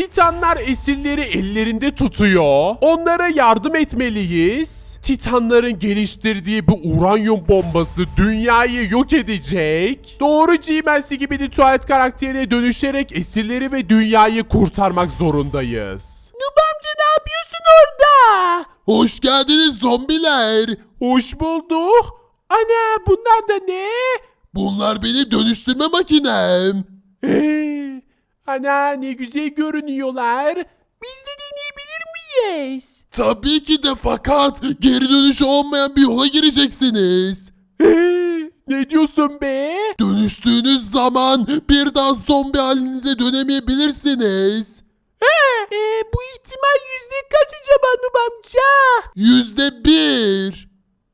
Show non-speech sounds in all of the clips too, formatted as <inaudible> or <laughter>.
Titanlar esirleri ellerinde tutuyor. Onlara yardım etmeliyiz. Titanların geliştirdiği bu uranyum bombası dünyayı yok edecek. Doğru G-Man'si gibi de tuvalet karakterine dönüşerek esirleri ve dünyayı kurtarmak zorundayız. Nub amca ne yapıyorsun orada? Hoş geldiniz zombiler. Hoş bulduk. Ana bunlar da ne? Bunlar benim dönüştürme makinem. Ana ne güzel görünüyorlar. Biz de deneyebilir miyiz? Tabii ki de fakat geri dönüşü olmayan bir yola gireceksiniz. ne diyorsun be? Dönüştüğünüz zaman bir daha zombi halinize dönemeyebilirsiniz. Ee, bu ihtimal yüzde kaç acaba Nub amca? Yüzde bir.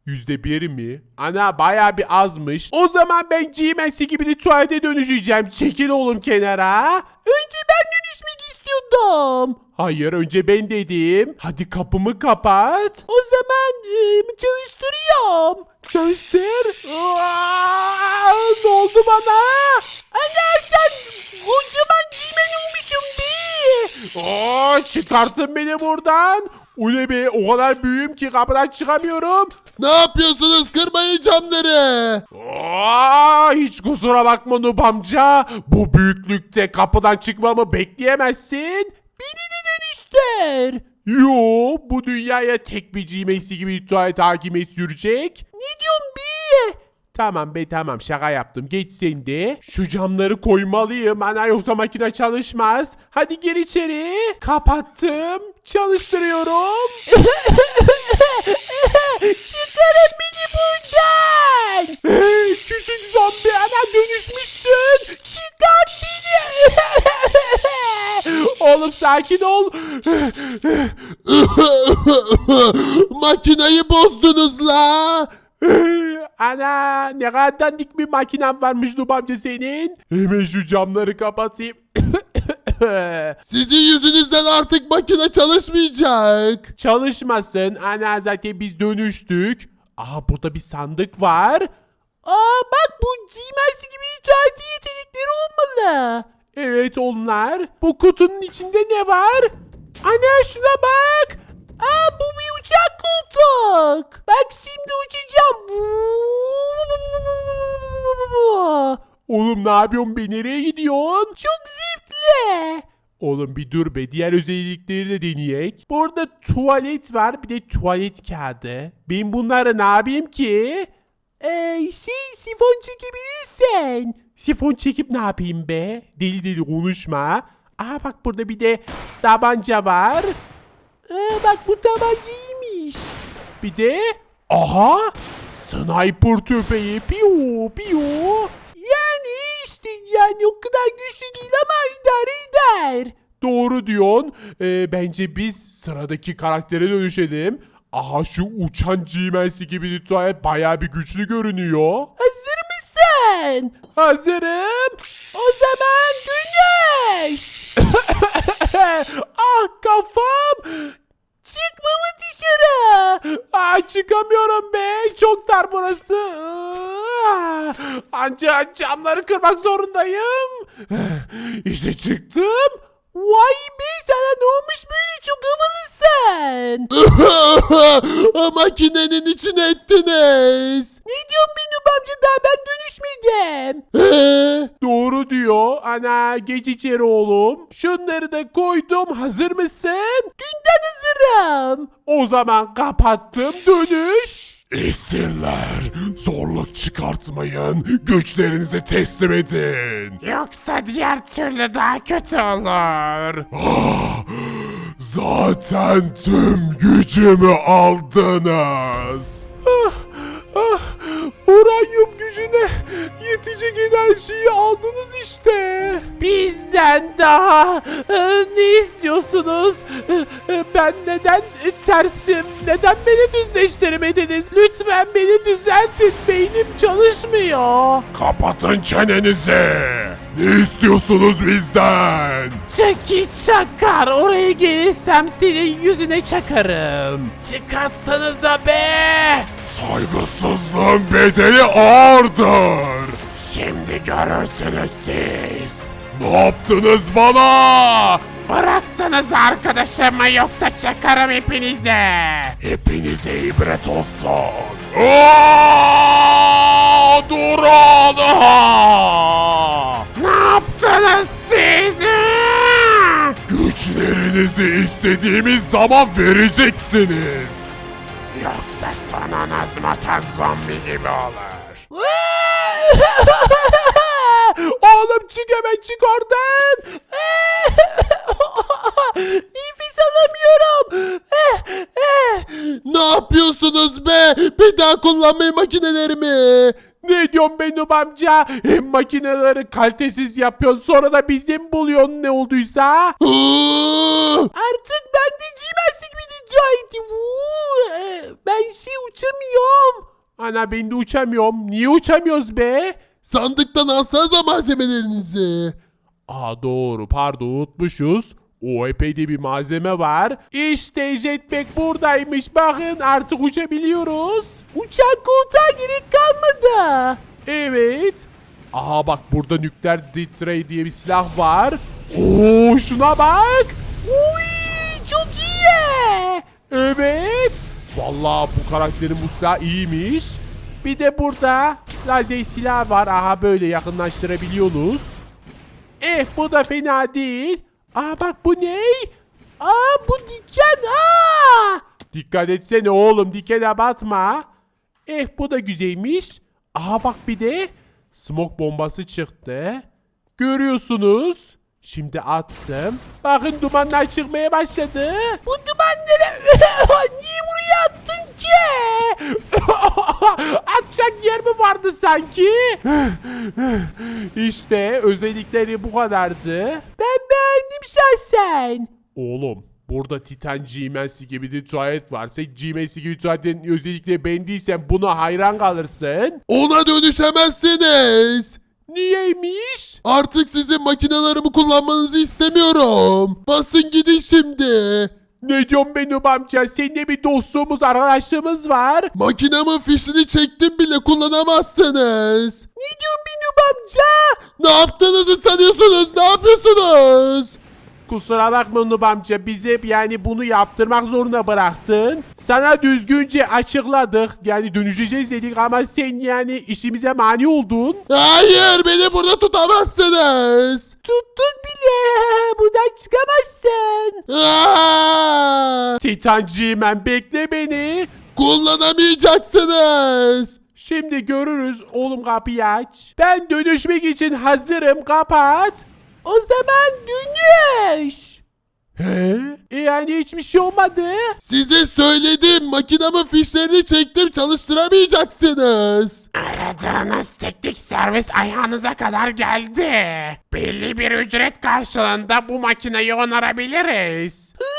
Yüzde bir mi? Ana baya bir azmış. O zaman ben G-Man'si gibi de tuvalete dönüşeceğim. Çekil oğlum kenara. Önce ben dönüşmek istiyordum. Hayır önce ben dedim. Hadi kapımı kapat. O zaman e, çalıştırıyorum. Çalıştır. Aa, ne oldu bana? Ana sen kocaman cimen olmuşsun be. Oo, çıkartın beni buradan. Ule be o kadar büyüğüm ki kapıdan çıkamıyorum. Ne yapıyorsunuz? Kırmayın camları. Aa, hiç kusura bakma Nub amca. Bu büyüklükte kapıdan çıkmamı bekleyemezsin. Beni de dönüştür. Yo bu dünyaya tek bir G-Max'i gibi tuvalet hakimiyet sürecek. Ne diyorsun be? Tamam be tamam şaka yaptım. Geç sen de. Şu camları koymalıyım. Ana yoksa makine çalışmaz. Hadi gir içeri. Kapattım. Çalıştırıyorum. <laughs> Çıkarın beni buradan. Hey, küçük zombi ana dönüşmüşsün. Çıkar beni. <laughs> Oğlum sakin ol. <laughs> Makinayı bozdunuz la. Ana ne kadar dandik bir makinen varmış Nub amca senin. Hemen şu camları kapatayım. <laughs> Sizin yüzünüzden artık makine çalışmayacak. Çalışmasın. Ana zaten biz dönüştük. Aha burada bir sandık var. Aa bak bu G-Mercy gibi itaati yetenekleri olmalı. Evet onlar. Bu kutunun içinde ne var? Ana şuna bak. Aa bu bir uçak koltuk. Bak şimdi uçacağım. Oğlum ne yapıyorsun be? Nereye gidiyorsun? Çok zevkli. Oğlum bir dur be. Diğer özellikleri de deneyek. Burada tuvalet var. Bir de tuvalet kağıdı. Ben bunları ne yapayım ki? Ee, şey sifon çekebilirsen. Sifon çekip ne yapayım be? Deli deli konuşma. Aa bak burada bir de tabanca var. Ee, bak bu tabanca iyiymiş. Bir de aha sniper tüfeği piyo piyo. Yani o kadar güçlü değil ama idare eder. Doğru diyorsun. Ee, bence biz sıradaki karaktere dönüşelim. Aha şu uçan G-Man'si gibi lütfen baya bir güçlü görünüyor. Hazır mısın? Hazırım. O zaman dönüş. <laughs> ah kafam. Ah çıkamıyorum be. Çok dar burası. Ah, Anca camları kırmak zorundayım. İşte çıktım. Vay be sana ne olmuş böyle çok havalısın. <laughs> Makinenin içine ettiniz. Ne diyorsun benim amca daha ben dönüşmedim. Diyor. Ana geç içeri oğlum. Şunları da koydum. Hazır mısın? Dünden hazırım. O zaman kapattım. Dönüş. Esirler, zorluk çıkartmayın. Güçlerinizi teslim edin. Yoksa diğer türlü daha kötü olur. Zaten tüm gücümü aldınız. Ah, ah, gücüne yetecek enerjiyi aldınız işte. Bizden daha e, ne istiyorsunuz? E, e, Ben neden tersim? Neden beni düzleştirmediniz? Lütfen beni düzeltin. Beynim çalışmıyor. Kapatın çenenizi. Ne istiyorsunuz bizden? Çeki çakar. Oraya gelirsem senin yüzüne çakarım. Çıkartsanıza be. Saygısızlığın bedeli ağırdır. Şimdi görürsünüz siz. Ne yaptınız bana? Bıraksanız arkadaşımı yoksa çakarım hepinize. Hepinize ibret olsun. Aa, durun. Aa! Ne yaptınız siz? Güçlerinizi istediğimiz zaman vereceksiniz. Yoksa sonunuz motor zombi gibi olur. <laughs> Oğlum çık hemen çık oradan. <laughs> Nefes alamıyorum. Ne yapıyorsunuz be? Bir daha kullanmayın makinelerimi. Ne diyorsun be Nub amca? Hem makineleri kalitesiz yapıyorsun sonra da bizden buluyorsun ne olduysa. Artık ben de cimensik bir diyecektim. Ben şey uçamıyorum. Ana ben de uçamıyorum. Niye uçamıyoruz be? Sandıktan alsanıza malzemelerinizi. Aa doğru pardon unutmuşuz. O epey de bir malzeme var. İşte jetpack buradaymış. Bakın artık uçabiliyoruz. Uçan koltuğa gerek kalmadı. Evet. Aha bak burada nükleer detray diye bir silah var. Oo şuna bak. Uy, çok iyi. Evet. Vallahi bu karakterin bu silah iyiymiş. Bir de burada lazer silah var. Aha böyle yakınlaştırabiliyoruz. Eh bu da fena değil. Aa bak bu ne? Aa bu diken. Aa. Dikkat etsene oğlum dikene batma. Eh bu da güzelmiş. Aha bak bir de smoke bombası çıktı. Görüyorsunuz. Şimdi attım. Bakın dumanlar çıkmaya başladı. Bu dumanları <laughs> niye buraya attın ki? <laughs> Atacak yer mi vardı sanki? <laughs> işte özellikleri bu kadardı. Beğendim şahsen. Oğlum burada Titan G-Mansi gibi bir tuvalet varsa G-Mansi gibi tuvaletin özellikle beğendiysen buna hayran kalırsın. Ona dönüşemezsiniz. Niyeymiş? Artık sizin makinelerimi kullanmanızı istemiyorum. Basın gidin şimdi. Ne diyorsun benim amca? Seninle bir dostluğumuz, arkadaşlığımız var. Makinemin fişini çektim bile kullanamazsınız. Ne diyorsun benim amca? Ne yaptığınızı sanıyorsunuz? Ne yapıyorsunuz? Kusura bakma Nub amca bize yani bunu yaptırmak zorunda bıraktın. Sana düzgünce açıkladık. Yani dönüşeceğiz dedik ama sen yani işimize mani oldun. Hayır beni burada tutamazsınız. Tuttuk bile. Buradan çıkamazsın. Titan G-Man bekle beni. Kullanamayacaksınız. Şimdi görürüz oğlum kapıyı aç. Ben dönüşmek için hazırım kapat. O zaman dönüş. He? E yani hiçbir şey olmadı. Size söyledim makinamın fişlerini çektim çalıştıramayacaksınız. Aradığınız teknik servis ayağınıza kadar geldi. Belli bir ücret karşılığında bu makineyi onarabiliriz. Nereden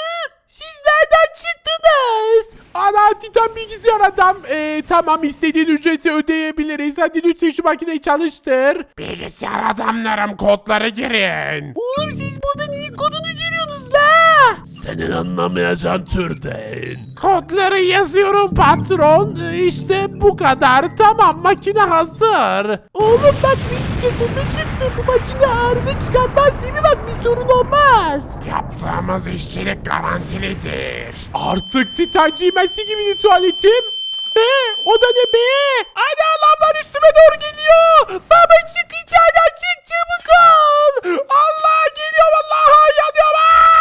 çıktınız? Ana Titan bilgisayar adam. Ee, tamam istediğin ücreti ödeyebiliriz. Hadi lütfen şu makineyi çalıştır. Bilgisayar adamlarım kodları girin. Oğlum siz burada Senin anlamayacağın türden. Kodları yazıyorum patron. İşte bu kadar. Tamam makine hazır. Oğlum bak ne çatında çıktı. Bu makine arıza çıkartmaz değil mi? Bak bir sorun olmaz. Yaptığımız işçilik garantilidir. Artık Titan giymesi gibi tuvaletim. He, o da ne be? Ana lavlar üstüme doğru geliyor. Baba çık içeriden çık çabuk ol. Allah geliyor vallahi yanıyorum. Aa!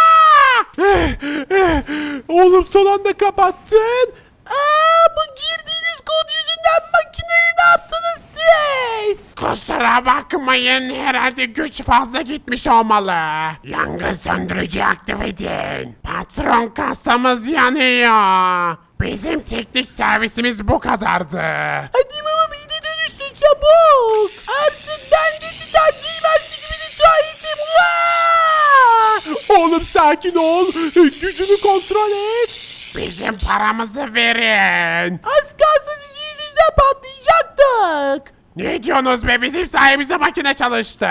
Oğlum son anda kapattın. Aa bu girdiğiniz kod yüzünden makineyi ne yaptınız siz? Kusura bakmayın herhalde güç fazla gitmiş olmalı. Yangın söndürücü aktif edin. Patron kasamız yanıyor. Bizim teknik servisimiz bu kadardı. Hadi baba bir de dönüştü çabuk. Artık ben de titan Oğlum sakin ol. Gücünü kontrol et. Bizim paramızı verin. Az kalsın sizin yüzünüzden patlayacaktık. Ne diyorsunuz be bizim sayemizde makine çalıştı.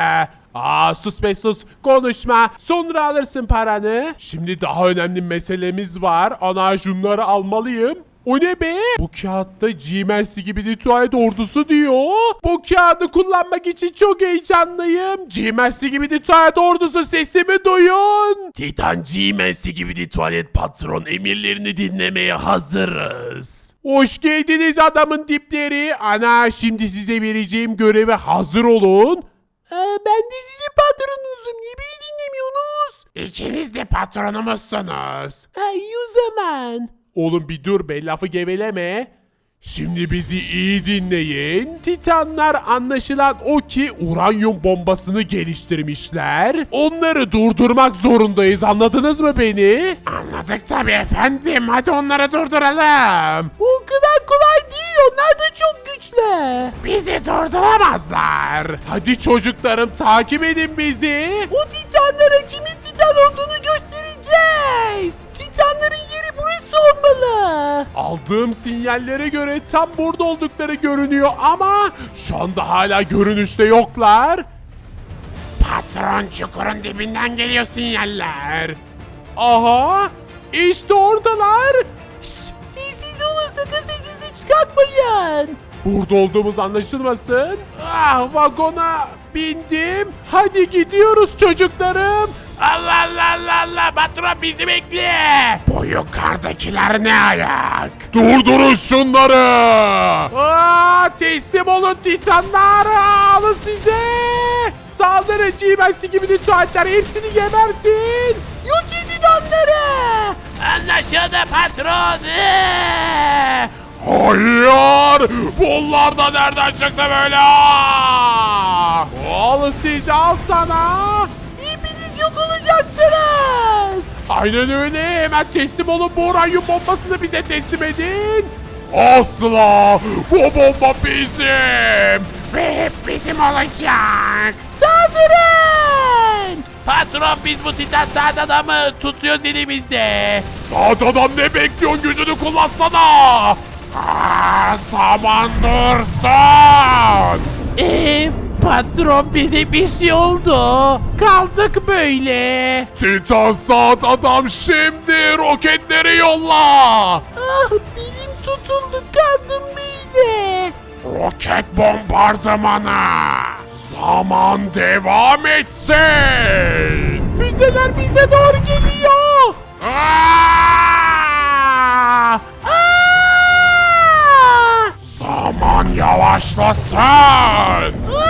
Aa sus be sus konuşma sonra alırsın paranı. Şimdi daha önemli meselemiz var ana şunları almalıyım. O ne be? Bu kağıtta G-Mancy gibi bir tuvalet ordusu diyor. Bu kağıdı kullanmak için çok heyecanlıyım. G-Mancy gibi bir tuvalet ordusu sesimi duyun. Titan G-Mancy gibi bir tuvalet patron emirlerini dinlemeye hazırız. Hoş geldiniz adamın dipleri. Ana şimdi size vereceğim göreve hazır olun. Ee, ben de sizin patronunuzum. Niye beni dinlemiyorsunuz? İkiniz de patronumuzsunuz. İyi o zaman. Oğlum bir dur be lafı geveleme. Şimdi bizi iyi dinleyin. Titanlar anlaşılan o ki uranyum bombasını geliştirmişler. Onları durdurmak zorundayız anladınız mı beni? Anladık tabii efendim hadi onları durduralım. Bu kadar kolay değil. Onlar da çok güçlü. Bizi durduramazlar. Hadi çocuklarım takip edin bizi. O titanlara kimin titan olduğunu göstereceğiz. Titanların burası olmalı. Aldığım sinyallere göre tam burada oldukları görünüyor ama şu anda hala görünüşte yoklar. Patron çukurun dibinden geliyor sinyaller. Aha işte oradalar. Şşş, sessiz olun sakın sesinizi çıkartmayın. Burada olduğumuz anlaşılmasın. Ah vagona bindim. Hadi gidiyoruz çocuklarım. Allah Allah Allah Allah patron bizi bekle. Bu yukarıdakiler ne ayak? Durdurun şunları. Aa, teslim olun titanlar. Alın size. Saldırın G-Mancy gibi lütfenler hepsini gebertin. Yok edin onları. Anlaşıldı patron. Hayır! Bunlar da nereden çıktı böyle? Al sizi al sana. Aynen öyle. Hemen teslim olun. Bu uranyum bombasını bize teslim edin. Asla! Bu bomba bizim! Ve hep bizim olacak. Saldırın. Patron biz bu titan saat adamı tutuyoruz elimizde. Saat adam ne bekliyorsun gücünü kullansana. Aa, zaman dursun. Patron bize bir şey oldu. Kaldık böyle. Titan saat adam şimdi roketleri yolla. Ah benim tutuldu kaldım böyle. Roket bombardımanı. Zaman devam etsin. Füzeler bize doğru geliyor. Aa! Aa! Zaman yavaşlasın. Aa, oluyor?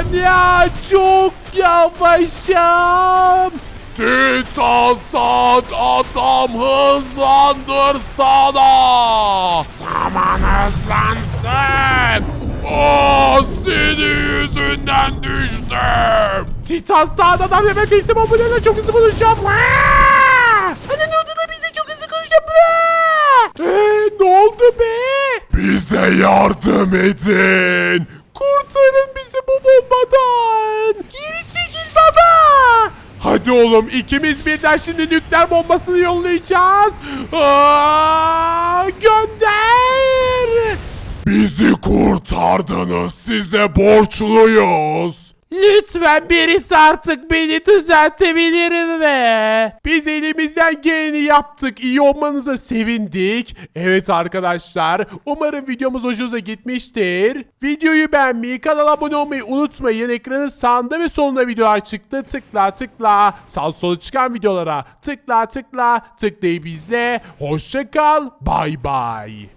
Anya çok yavaşım. Titan saat adam hızlandırsana. Zaman hızlansın. Aa, senin yüzünden düştüm. Titan saat adam hemen teslim ol. Bu çok hızlı buluşacağım. Ana ne oldu da bize çok hızlı konuşacak bırak. Ee, ne oldu be? Bize yardım edin. Kurtarın bizi bu bombadan. Geri çekil baba. Hadi oğlum ikimiz birden şimdi nükleer bombasını yollayacağız. Aa, gönder. Bizi kurtardınız. Size borçluyuz. Lütfen birisi artık beni düzeltebilir mi? Biz elimizden geleni yaptık. İyi olmanıza sevindik. Evet arkadaşlar. Umarım videomuz hoşunuza gitmiştir. Videoyu beğenmeyi, kanala abone olmayı unutmayın. Ekranın sağında ve solunda videolar çıktı. Tıkla tıkla. Sağ sola çıkan videolara tıkla tıkla. Tıklayıp izle. Hoşça kal. Bay bay.